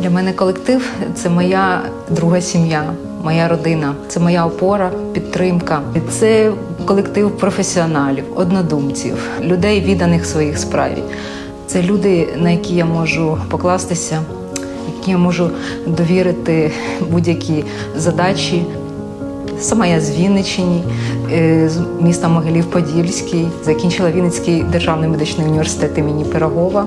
Для мене колектив це моя друга сім'я, моя родина, це моя опора, підтримка. Це колектив професіоналів, однодумців, людей, відданих своїх справі. Це люди, на які я можу покластися, які я можу довірити будь-які задачі. Сама я з Вінниччини, е, з міста Могилів-Подільський, закінчила Вінницький державний медичний університет імені Пирогова.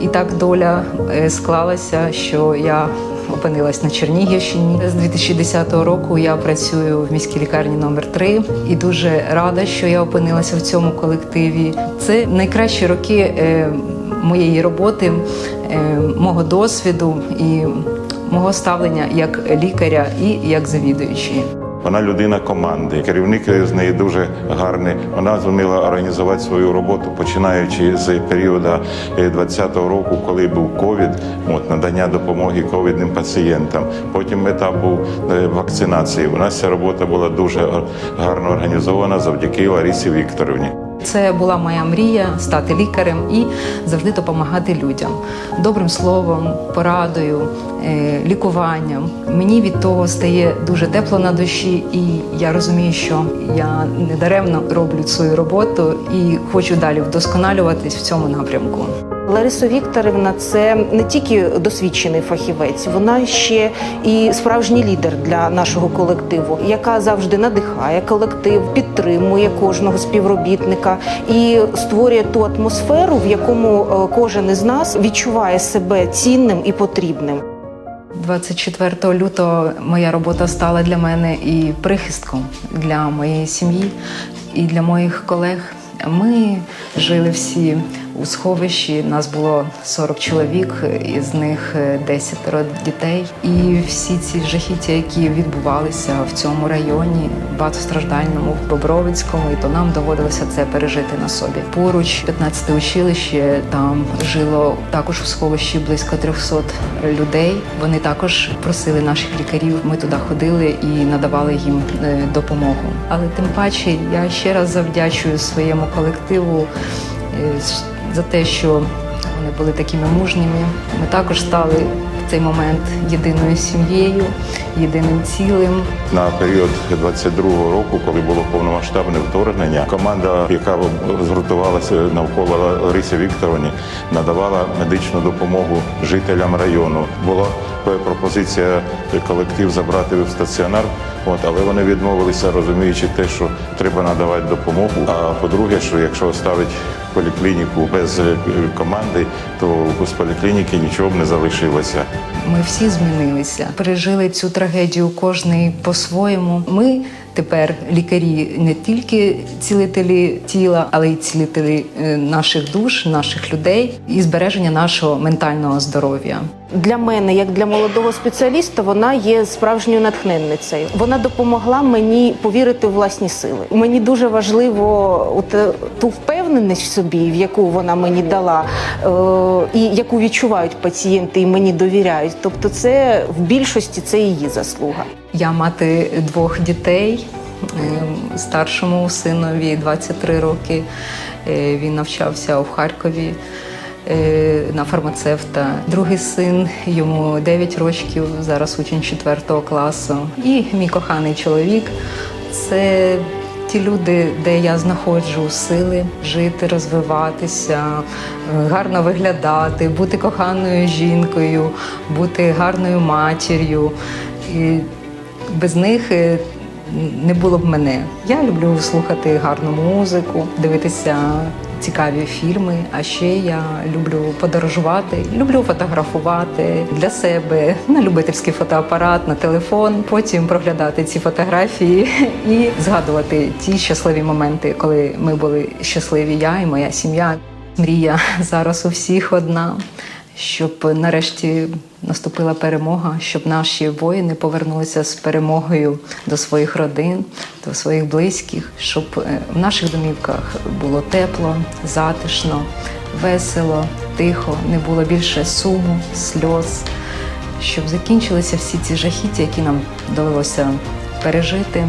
І так доля е, склалася, що я опинилась на Чернігівщині. З 2010 року я працюю в міській лікарні номер 3 і дуже рада, що я опинилася в цьому колективі. Це найкращі роки е, моєї роботи, мого досвіду і мого ставлення як лікаря і як завідуючої. Вона людина команди. Керівник з неї дуже гарний. Вона зуміла організувати свою роботу, починаючи з періоду 20-го року, коли був ковід, от надання допомоги ковідним пацієнтам. Потім етап був е, вакцинації. У нас ця робота була дуже гарно організована завдяки Ларісі Вікторівні. Це була моя мрія стати лікарем і завжди допомагати людям добрим словом, порадою, е, лікуванням. Мені від того стає дуже тепло на душі, і я розумію, що я не даремно роблю свою роботу і хочу далі вдосконалюватись в цьому напрямку. Лариса Вікторівна це не тільки досвідчений фахівець, вона ще і справжній лідер для нашого колективу, яка завжди надихає колектив, підтримує кожного співробітника і створює ту атмосферу, в якому е, кожен із нас відчуває себе цінним і потрібним. 24 лютого моя робота стала для мене і прихистком для моєї сім'ї і для моїх колег. Ми жили всі у сховищі. Нас було 40 чоловік, із них 10 дітей. І всі ці жахіття, які відбувалися в цьому районі, багатостраждальному, в Бобровицькому, і то нам доводилося це пережити на собі. Поруч 15 училище, там жило також у сховищі близько 300 людей. Вони також просили наших лікарів. Ми туди ходили і надавали їм е, допомогу. Але тим паче я ще раз завдячую своєму колективу е, за те, що вони були такими мужніми. Ми також стали цей момент єдиною сім'єю, єдиним цілим. На період 22-го року, коли було повномасштабне вторгнення, команда, яка згуртувалася навколо Ларисі Вікторовні, надавала медичну допомогу жителям району. Була пропозиція колектив забрати в стаціонар, от але вони відмовилися, розуміючи те, що треба надавати допомогу. А по-друге, що якщо ставить поліклініку без е, команди, то з поліклініки нічого б не залишилося. Ми всі змінилися, пережили цю трагедію кожний по-своєму. Ми тепер лікарі не тільки цілителі тіла, але й цілителі е, наших душ, наших людей і збереження нашого ментального здоров'я. Для мене, як для молодого спеціаліста, вона є справжньою натхненницею. Вона допомогла мені повірити в власні сили. Мені дуже важливо от, ту впевненість в собі, в яку вона мені дала, е, і яку відчувають пацієнти, і мені довіряють. Тобто, це в більшості це її заслуга. Я мати двох дітей. Ем, Старшому синові 23 роки. Е, Він навчався у Харкові е, на фармацевта. Другий син йому 9 років, зараз учень 4 класу. І мій коханий чоловік це ті люди, де я знаходжу сили жити, розвиватися, е, гарно виглядати, бути коханою жінкою, бути гарною матір'ю. І без них не було б мене. Я люблю слухати гарну музику, дивитися цікаві фільми. А ще я люблю подорожувати, люблю фотографувати для себе на любительський фотоапарат, на телефон. Потім проглядати ці фотографії і згадувати ті щасливі моменти, коли ми були щасливі, я і моя сім'я. Мрія зараз у всіх одна щоб нарешті наступила перемога, щоб наші воїни повернулися з перемогою до своїх родин, до своїх близьких, щоб е, в наших домівках було тепло, затишно, весело, тихо, не було більше суму, сльоз, щоб закінчилися всі ці жахіття, які нам довелося пережити.